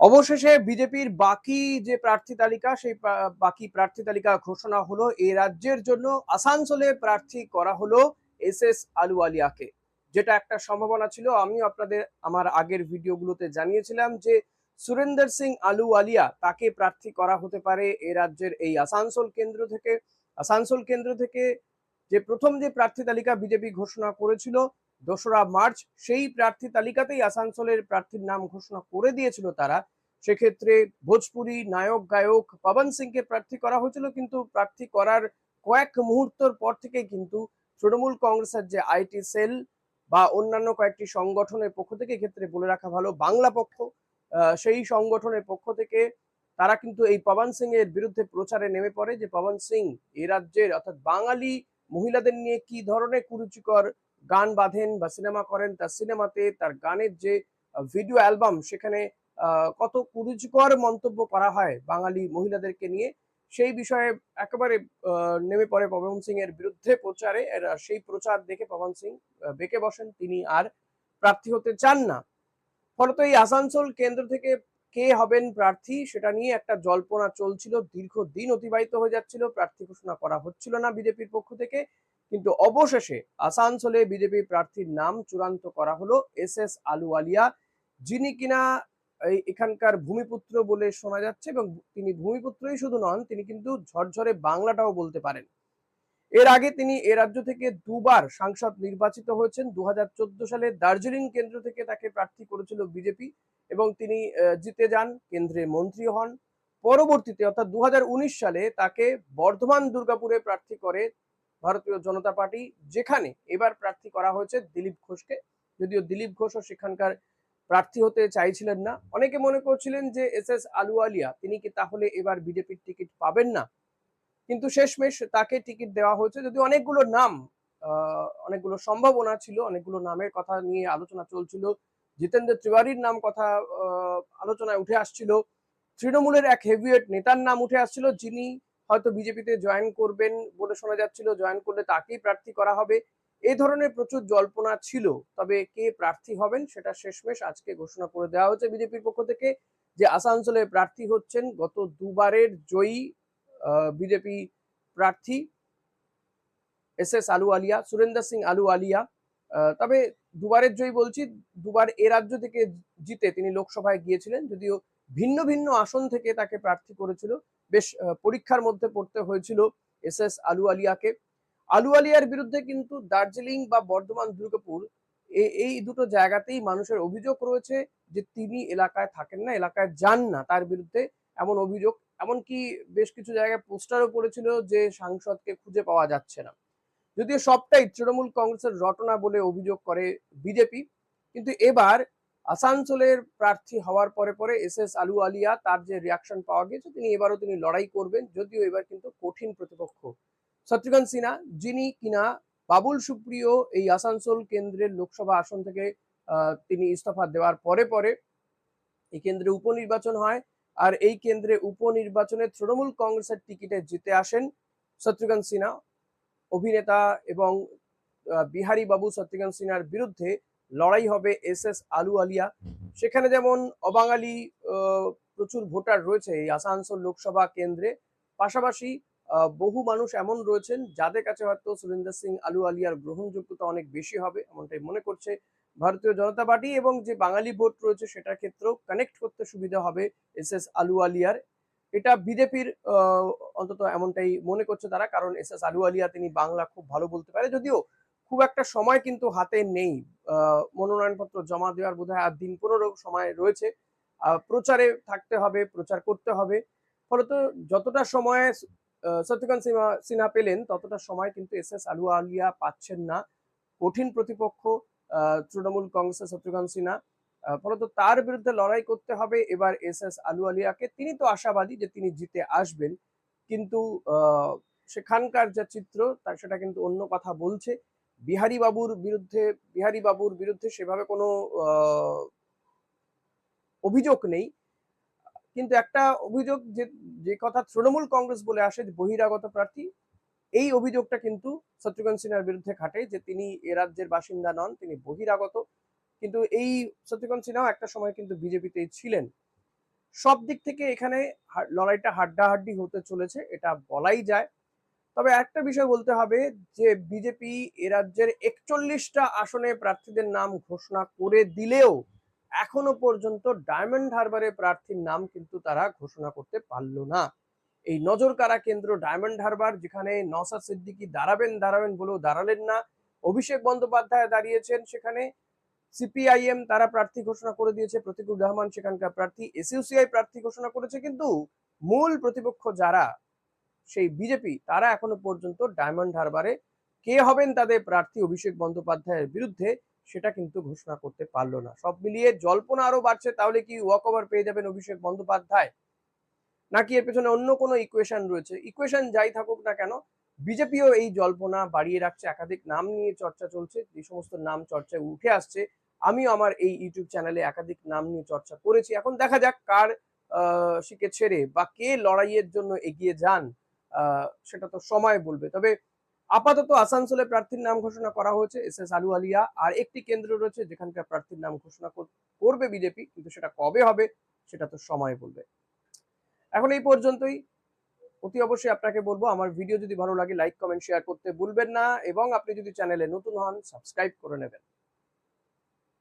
অবশেষে বিজেপির বাকি যে প্রার্থী তালিকা, সেই বাকি প্রার্থী তালিকা ঘোষণা হলো, এই রাজ্যের জন্য আসানসোলে প্রার্থী করা হলো এস এস আলুওয়ালিয়াকে। যেটা একটা সম্ভাবনা ছিল। আমি আপনাদের আমার আগের ভিডিওগুলোতে জানিয়েছিলাম যে সুরেন্দ্র সিং আলুওয়ালিয়া তাকে প্রার্থী করা হতে পারে এ রাজ্যের এই আসানসোল কেন্দ্র থেকে। আসানসোল কেন্দ্র থেকে যে প্রথম যে প্রার্থী তালিকা বিজেপি ঘোষণা করেছিল, দোসরা মার্চ, সেই প্রার্থী তালিকাতেই আসানসোলের প্রার্থীর নাম ঘোষণা করে দিয়েছিল তারা। সেক্ষেত্রে ভোজপুরি নায়ক, গায়ক পবন সিংকে প্রার্থী করা হয়েছিল, কিন্তু প্রার্থী করার কয়েক মুহূর্তর পর থেকে কিন্তু তৃণমূল কংগ্রেসের যে আইটি সেল বা অন্যান্য কয়েকটি সংগঠনের পক্ষ থেকে এক্ষেত্রে বলে রাখা ভালো, বাংলা পক্ষ সেই সংগঠনের পক্ষ থেকে তারা কিন্তু এই পবন সিং এর বিরুদ্ধে প্রচারে নেমে পড়ে যে পবন সিং এ রাজ্যের অর্থাৎ বাঙালি মহিলাদের নিয়ে কি ধরনের কুরুচিকর গান বাঁধেন বা সিনেমা করেন, তার সিনেমাতে তার গানের যে ভিডিও অ্যালবাম সেখানে কত কুরুচিকর মন্তব্য করা হয় বাঙালি মহিলাদেরকে নিয়ে, সেই বিষয়ে একেবারে নেমে পড়ে পবন সিং এর বিরুদ্ধে প্রচারে। সেই প্রচার দেখে পবন সিং বেঁকে বসেন। তিনি আর প্রার্থী হতে চান না। ফলত এই আসানসোল কেন্দ্র থেকে কে হবেন প্রার্থী, সেটা নিয়ে একটা জল্পনা চলছিল, দীর্ঘদিন অতিবাহিত হয়ে যাচ্ছিল। প্রার্থী ঘোষণা করা হচ্ছিল না বিজেপির পক্ষ থেকে। কিন্তু অবশেষে আসানসোলে বিজেপি প্রার্থীর নাম চূড়ান্ত করা হলো এস এস আলুওয়ালিয়া। যিনি কিনা এখানকার ভূমিপুত্র বলে শোনা যাচ্ছে এবং তিনি ভূমিপুত্রই শুধু নন, তিনি কিন্তু ঝরঝরে বাংলাটাও বলতে পারেন। এর আগে তিনি এ রাজ্য থেকে দুবার সাংসদ নির্বাচিত হয়েছেন। দুহাজার চোদ্দ সালে দার্জিলিং কেন্দ্র থেকে তাকে প্রার্থী করেছিল বিজেপি এবং তিনি জিতে যান, কেন্দ্রে মন্ত্রী হন। পরবর্তীতে, অর্থাৎ দু হাজার উনিশ সালে তাকে বর্ধমান দুর্গাপুরে প্রার্থী করে ভারতীয় জনতা পার্টি, যেখানে এবার প্রার্থী করা হয়েছে দিলীপ ঘোষকে। যদিও দিলীপ ঘোষও সেখানকার প্রার্থী হতে চাইছিলেন না। অনেকে মনে করছিলেন যে এস এস আলুওয়ালিয়া, তিনি কি তাহলে এবার বিজেপির টিকিট পাবেন না? কিন্তু শেষমেশ তাকে টিকিট দেওয়া হয়েছে। যদি অনেকগুলো নাম অনেকগুলো সম্ভাবনা ছিল, অনেকগুলো নামের কথা নিয়ে আলোচনা চলছিল। জিতেন্দ্র তিওয়ারির নাম কথা আলোচনায় উঠে আসছিল। তৃণমূলের এক হেভিওয়েট নেতার নাম উঠে আসছিল, যিনি হয়তো বিজেপিতে জয়েন করবেন বলে শোনা যাচ্ছিল। জয়েন করলে তাকেই প্রার্থী করা হবে। এই ধরনের প্রচুর জল্পনা ছিল, তবে কে প্রার্থী হবেন সেটা শেষমেশ আজকে ঘোষণা করে দেওয়া হয়েছে বিজেপির পক্ষ থেকে যে আসানসোলে প্রার্থী হচ্ছেন গত দুবারের জয়ী বিজেপি প্রার্থী S S Ahluwalia Surendra Singh আলু আলিয়া তবে দুবারের জয়ী বলছি, দুবার এ রাজ্য থেকে জিতে তিনি লোকসভায় গিয়েছিলেন, যদিও ভিন্ন ভিন্ন আসন থেকে তাকে প্রার্থী করেছিল। বেশ পরীক্ষার মধ্যে পড়তে হয়েছিল এস এস আলুওয়ালিয়াকে। আলুওয়ালিয়ার বিরুদ্ধে কিন্তু দার্জিলিং বা বর্ধমান, দুর্গাপুর এই দুটো জায়গাতেই মানুষের অভিযোগ রয়েছে যে তিনি এলাকায় থাকেন না, এলাকায় যান না তার বিরুদ্ধে এমন অভিযোগ। এমনকি বেশ কিছু জায়গায় পোস্টারও পড়েছিল যে সাংসদকে খুঁজে পাওয়া যাচ্ছে না। যদিও সবটাই তৃণমূল কংগ্রেসের রটনা বলে অভিযোগ করে বিজেপি। কিন্তু এবার আসানসোলের প্রার্থী হওয়ার পরে পরে এস এস আলু আলিয়া তার যে রিয়াকশন পাওয়া গেছে তিনি এবারও তিনি লড়াই করবেন, যদিও এবার কিন্তু কঠিন প্রতিপক্ষ শত্রুঘ্ন সিনহা, যিনি কিনা বাবুল সুপ্রিয় এই আসানসোল কেন্দ্রের লোকসভা আসন থেকে তিনি ইস্তফা দেওয়ার পরে পরে এই কেন্দ্রে উপনির্বাচন হয় আর এই কেন্দ্রে উপনির্বাচনে তৃণমূল কংগ্রেসের টিকিটে জিতে আসেন শত্রুঘ্ন সিনহা। অভিনেতা এবং বিহারী বাবু শত্রুঘ্ন সিনহার বিরুদ্ধে লড়াই হবে এস এস আলু আলিয়া। সেখানে যেমন অবাঙালি প্রচুর ভোটার রয়েছে এই আসানসোল লোকসভা কেন্দ্রে, পাশাপাশি বহু মানুষ এমন রয়েছেন যাদের কাছে হয়তো সুরেন্দ্র সিং আলু আলিয়ার গ্রহণযোগ্যতা অনেক বেশি হবে এমনটাই মনে করছে ভারতীয় জনতা পার্টি এবং যে বাঙালি ভোট রয়েছে সেটার ক্ষেত্রেও কানেক্ট করতে সুবিধা হবে এস এস আলু আলিয়ার। এটা বিজেপির অন্তত এমনটাই মনে করছে তারা কারণ এস এস আলু আলিয়া তিনি বাংলা খুব ভালো বলতে পারে যদিও খুব একটা সময় কিন্তু হাতে নেই। মনোনয়নপত্র জমা দেওয়ার বোধহয় আর দিন পনেরো সময় রয়েছে। প্রচারে থাকতে হবে, প্রচার করতে হবে। ফলত যতটা সময় শত্রুঘ্ন সিনহা সিনহা পেলেন, ততটা সময় কিন্তু এস এস আলু আলিয়া পাচ্ছেন না। কঠিন প্রতিপক্ষ তৃণমূল কংগ্রেসের শত্রুঘ্ন সিনহা ফলত তার বিরুদ্ধে লড়াই করতে হবে। এবার এস এস আলু আলিয়াকে তিনি তো আশাবাদী যে তিনি জিতে আসবেন। কিন্তু সেখানকার যে চিত্র তার সেটা কিন্তু অন্য কথা বলছে। বিহারী বাবুর বিরুদ্ধে, বিহারী বাবুর বিরুদ্ধে সেভাবে কোনো অভিযোগ নেই। কিন্তু একটা অভিযোগ যে যে কথা তৃণমূল কংগ্রেস বলে আসে যে বহিরাগত প্রার্থী, এই অভিযোগটা কিন্তু শত্রুঘ্ন সিনহার বিরুদ্ধে খাটে যে তিনি এ রাজ্যের বাসিন্দা নন, তিনি বহিরাগত। কিন্তু এই শত্রুঘ্ন সিনহাও একটা সময় কিন্তু বিজেপিতেই ছিলেন। সব দিক থেকে এখানে লড়াইটা হাড্ডাহাড্ডি হতে চলেছে, এটা বলাই যায়। তবে একটা বিষয় বলতে হবে যে, বিজেপি এ রাজ্যের একচল্লিশটা আসনে প্রার্থীদের নাম ঘোষণা করে দিলেও এখনও পর্যন্ত ডায়মন্ড হারবারে প্রার্থীর নাম কিন্তু তারা ঘোষণা করতে পারল না। এই নজর কারা কেন্দ্র ডায়মন্ড হারবার, যেখানে নসাদ সিদ্দিকি দাঁড়াবেন দাঁড়াবেন বলেও দাঁড়ালেন না। অভিষেক বন্দ্যোপাধ্যায় দাঁড়িয়েছেন সেখানে। সিপিআইএম তারা প্রার্থী ঘোষণা করে দিয়েছে প্রতিকুল রহমান সেখানকার প্রার্থী, এসইউসিআই প্রার্থী ঘোষণা করেছে, কিন্তু মূল প্রতিপক্ষ যারা, সেই বিজেপি, তারা এখনও পর্যন্ত ডায়মন্ড হারবারে কে হবেন তাদের প্রার্থী অভিষেক বন্দ্যোপাধ্যায়ের বিরুদ্ধে সেটা কিন্তু ঘোষণা করতে পারল না। সব মিলিয়ে জল্পনা আরও বাড়ছে, তাহলে কি ওয়াক ওভার পেয়ে যাবেন অভিষেক বন্দ্যোপাধ্যায়? নাকি এর পেছনে অন্য কোনো ইকুয়েশন রয়েছে? ইকুয়েশন যাই থাকুক না কেন, বিজেপিও এই জল্পনা বাড়িয়ে রাখছে, একাধিক নাম নিয়ে চর্চা চলছে, যে সমস্ত নাম চর্চায় উঠে আসছে। আমিও আমার এই ইউটিউব চ্যানেলে একাধিক নাম নিয়ে চর্চা করেছি। এখন দেখা যাক কার শিকে ছেড়ে বা কে লড়াইয়ের জন্য এগিয়ে যান সেটা তো সময় বলবে। তবে আপাতত আসানসোলে প্রার্থীর নাম ঘোষণা করা হয়েছে, এস এস আলু আলিয়া আর একটি কেন্দ্র রয়েছে যেখানকার প্রার্থীর নাম ঘোষণা কর- করবে বিজেপি, কিন্তু সেটা কবে হবে, সেটা তো সময় বলবে। এখন এই পর্যন্তই। অতি অবশ্যই আপনাকে বলব, আমার ভিডিও যদি ভালো লাগে, লাইক, কমেন্ট, শেয়ার করতে ভুলবেন না। এবং আপনি যদি চ্যানেলে নতুন হন, সাবস্ক্রাইব করে নেবেন।